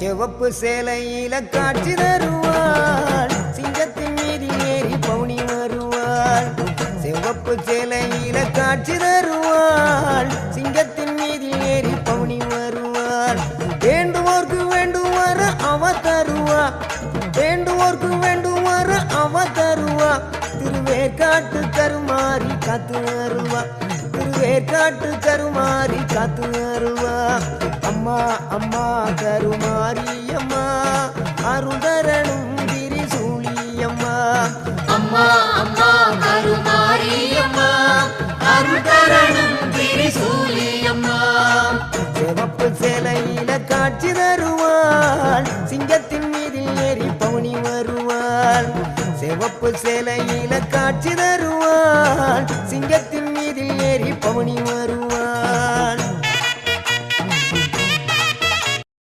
செவப்பு சேலையில காட்சி தருவாள். சிங்கத்தின் மீது ஏறி பவுனி வருவாள். செவப்பு சேலையில காட்சி தருவாள். சிங்கத்தின் மீது ஏறி பவுனி வருவாள். வேண்டுவோர்க்கு வேண்டுவார அவ தருவா. வேண்டுவோர்க்கு வேண்டுவார அவ தருவா. திருவேற்காட்டு கருமாறி காத்து வருவா. திருவேற்காட்டு கருமாறி காத்து அருவா அம்மா அம்மா கருமாறி அம்மா. அருதரணும் திரிசூலி அம்மா. அம்மா அம்மா கருமாறி அம்மா. கருமாரியம்மா அருள்தரணும் திரிசூலியம்மா சிவப்பு சிலையில காட்சி தருவாள். சிங்கத்தின் மீது ஏறி பவுனி வருவாள். சிவப்பு சிலையில காட்சி தருவாள். சிங்கத்தின் ஆவணி வரும்